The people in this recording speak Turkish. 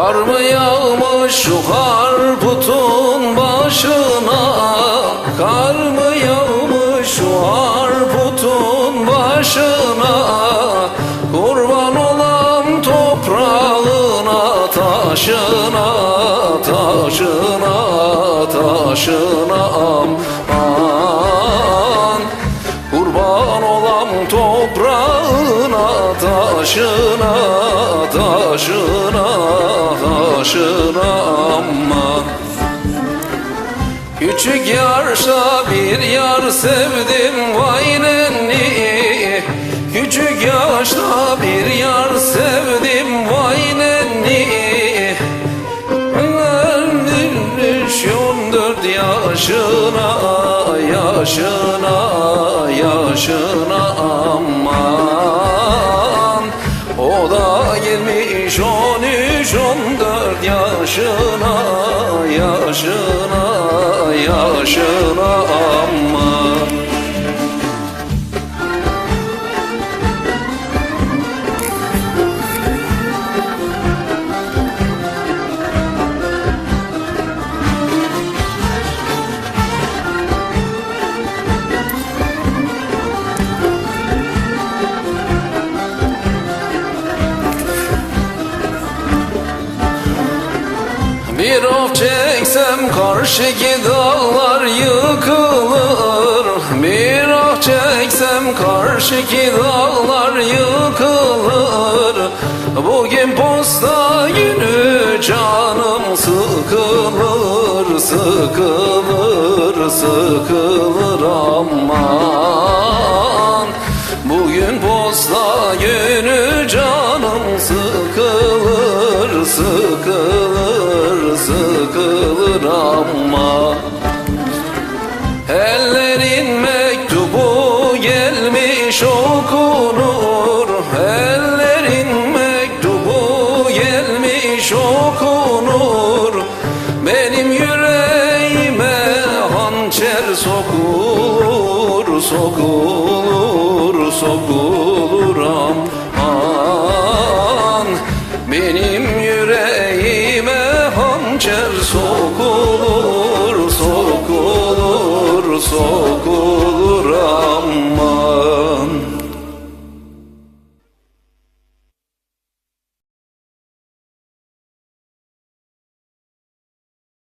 Kar mı yağmış şu harputun başına? Kar mı yağmış şu harputun başına? Kurban olam toprağına taşına Taşına taşına aman. Kurban olam toprağına taşına taşına taşına aman Küçük yaşta bir yar sevdim vay nenni. Küçük yaşta bir yar sevdim vay nenni. Öldürmüş on dört yaşına yaşına yaşına yaşına yaşına yaşına. aman Bir of çeksem karşıki dağlar yıkılır. Bir of çeksem karşıki dağlar yıkılır. Bugün posta günü canım sıkılır Sıkılır, sıkılır aman. Bugün posta günü canım sıkılır Sıkılır, sıkılır ama Ellerin mektubu gelmiş okunur. Ellerin mektubu gelmiş okunur. Benim yüreğime hançer sokulur Sokulur, sokulur hançer sokulur Sokulur, sokulur